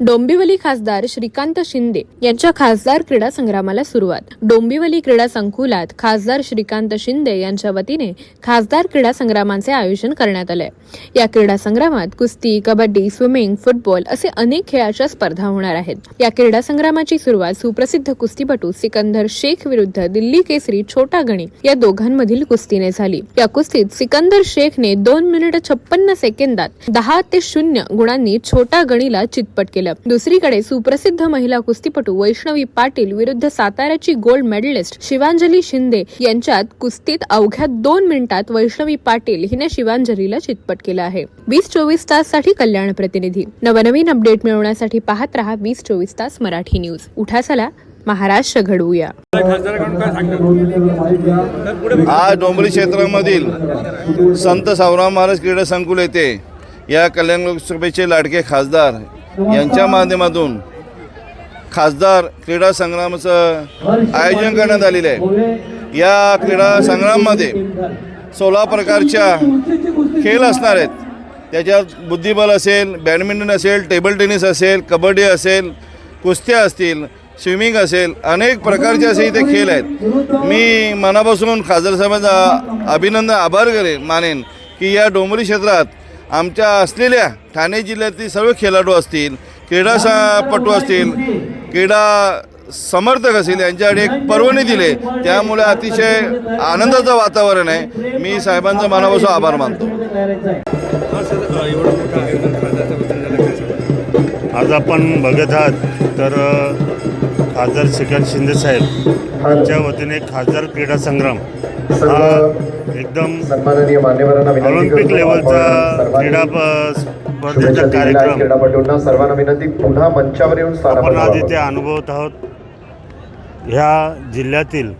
डोंबिवली खासदार श्रीकांत शिंदे यांच्या खासदार क्रीडा संग्रामाला सुरुवात. डोंबिवली क्रीडा संकुलात खासदार श्रीकांत शिंदे यांच्या वतीने खासदार क्रीडा संग्रामांचे आयोजन करण्यात आले या क्रीडा संग्रामात कुस्ती कबड्डी स्विमिंग फुटबॉल असे अनेक खेळाच्या स्पर्धा होणार आहेत. या क्रीडा संग्रामाची सुरुवात सुप्रसिद्ध कुस्तीपटू सिकंदर शेख विरुद्ध दिल्ली केसरी छोटा गणी या दोघांमधील कुस्तीने झाली. या कुस्तीत सिकंदर शेखने दोन मिनिट छप्पन्न सेकंदात दहा ते शून्य गुणांनी छोटा गणीला चितपट केले. दुसरीकडे सुप्रसिद्ध महिला कुस्तीपटू वैष्णवी पाटील विरुद्ध साताऱ्याची गोल्ड मेडलिस्ट शिवांजली शिंदे यांच्यात कुस्तीत अवघ्या दोन मिनिटात वैष्णवी पाटील हिने शिवांजलीला चितपट केलं आहे. वीस चोवीस ताससाठी कल्याण प्रतिनिधी. नवनवीन अपडेट मिळवण्यासाठी पाहत रहा वीस चोवीस तास मराठी न्यूज. उठा चला महाराष्ट्र घडवूया. आज डोंबरी क्षेत्रामधील संत सावराम महाराज क्रीडा संकुल येथे या कल्याण लोकसभेचे लाडके खासदार यांच्या माध्यमातून खासदार क्रीडा संग्रामाचं आयोजन करण्यात आलेलं आहे. या क्रीडा संग्राममध्ये सोळा प्रकारच्या खेळ असणार आहेत. त्याच्यात बुद्धिबळ असेल बॅडमिंटन असेल टेबल टेनिस असेल कबड्डी असेल कुस्त्या असतील स्विमिंग असेल अनेक प्रकारचे असे इथे खेळ आहेत. मी मनापासून खासदार साहेबांचा अभिनंदन आभार करेन मानेन की या डोंबरी क्षेत्रात आमच्या असलेल्या ठाणे जिल्ह्यातील सर्व खेळाडू असतील क्रीडा पटू असतील क्रीडा समर्थक असेल यांच्याकडे एक पर्वणी दिले. त्यामुळे अतिशय आनंदाचं वातावरण आहे. मी साहेबांचा मनापासून आभार मानतो. आज आपण बघत आहात तर खासदार श्रीकांत शिंदे साहेब यांच्या वतीने खासदार क्रीडा संग्राम हा एकदम ऑलिम्पिक लेवलचा क्रीडा स्पर्धेचा कार्यक्रम क्रीडापटूंना. सर्वांना विनंती पुन्हा मंचावर येऊन आपण आज. इथे अनुभवत आहोत. ह्या जिल्ह्यातील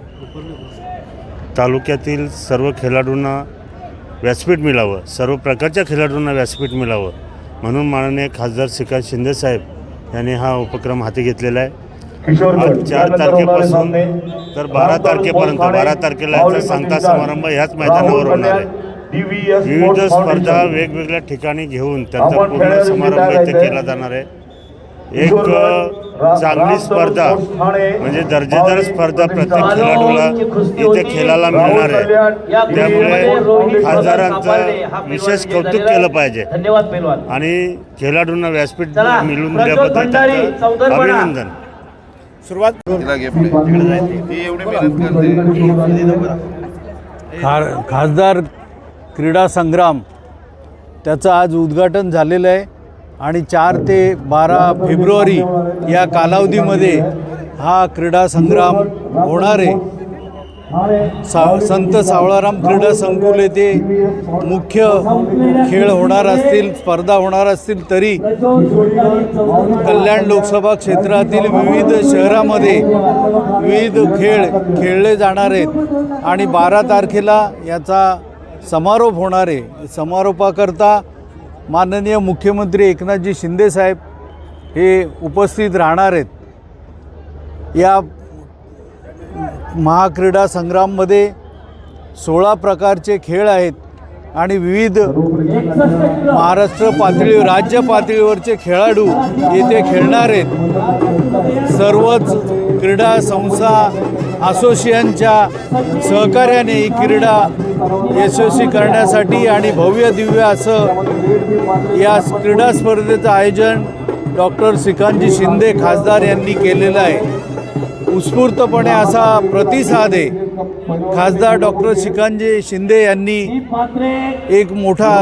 तालुक्यातील सर्व खेळाडूंना व्यासपीठ मिळावं सर्व प्रकारच्या खेळाडूंना व्यासपीठ मिळावं म्हणून माननीय खासदार श्रीकांत शिंदे साहेब यांनी हा उपक्रम हाती घेतलेला आहे. चार तारखेपासून तर बारा तारखेपर्यंत बारा तारखेला याचा सांगता समारंभ ह्याच मैदानावर होणार आहे. विविध स्पर्धा वेगवेगळ्या ठिकाणी घेऊन त्यांचा पूर्ण समारंभ इथे केला जाणार आहे. एक चांगली स्पर्धा म्हणजे दर्जेदार स्पर्धा प्रत्येक खेळाडूला इथे खेळायला मिळणार आहे. त्यामुळे खासदारांचं विशेष कौतुक केलं पाहिजे. आणि खेळाडूंना व्यासपीठ मिळून दिल्याबद्दल भंडारी, त्यांचं चौधरवाडा. अभिनंदन तिला घे पुढे. तिकडे जायचं. ती एवढी मेहनत करते खा खासदार क्रीडा संग्राम त्याचं आज उद्घाटन झालेलं आहे आणि चार ते बारा फेब्रुवारी या कालावधीमध्ये हा क्रीडा संग्राम होणार आहे सा संत सावळाराम क्रीडा संकुल येथे मुख्य खेळ होणार असतील स्पर्धा होणार असतील तरी कल्याण लोकसभा क्षेत्रातील विविध शहरामध्ये विविध खेळ खेळले जाणार आहेत. आणि बारा तारखेला याचा समारोप होणार आहे. समारोपाकरता माननीय मुख्यमंत्री एकनाथजी शिंदेसाहेब हे उपस्थित राहणार आहेत. या महाक्रीडा संग्राममध्ये सोळा प्रकारचे खेळ आहेत आणि विविध महाराष्ट्र पातळीवर राज्य पातळीवरचे खेळाडू येथे खेळणार आहेत. सर्वच क्रीडा संस्था असोसिएशनच्या सहकार्याने ही क्रीडा यशस्वी करण्यासाठी आणि भव्य दिव्य असं या क्रीडा स्पर्धेचं आयोजन डॉक्टर श्रीकांतजी शिंदे खासदार यांनी केलेलं आहे. उत्स्फूर्तपणे असा प्रतिसाद आहे. खासदार डॉक्टर श्रीकांतजी शिंदे यांनी एक मोठा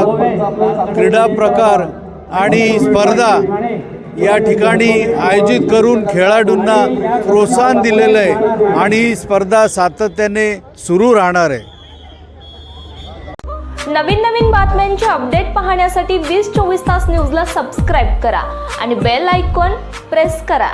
क्रीडा प्रकार आणि स्पर्धा या ठिकाणी आयोजित करून खेळाडूंना प्रोत्साहन दिलेलं आहे आणि ही स्पर्धा सातत्याने सुरू राहणार आहे. नवीन नवीन बातम्यांचे अपडेट पाहण्यासाठी वीस चोवीस तास न्यूजला सबस्क्राईब करा आणि बेल आयकॉन प्रेस करा.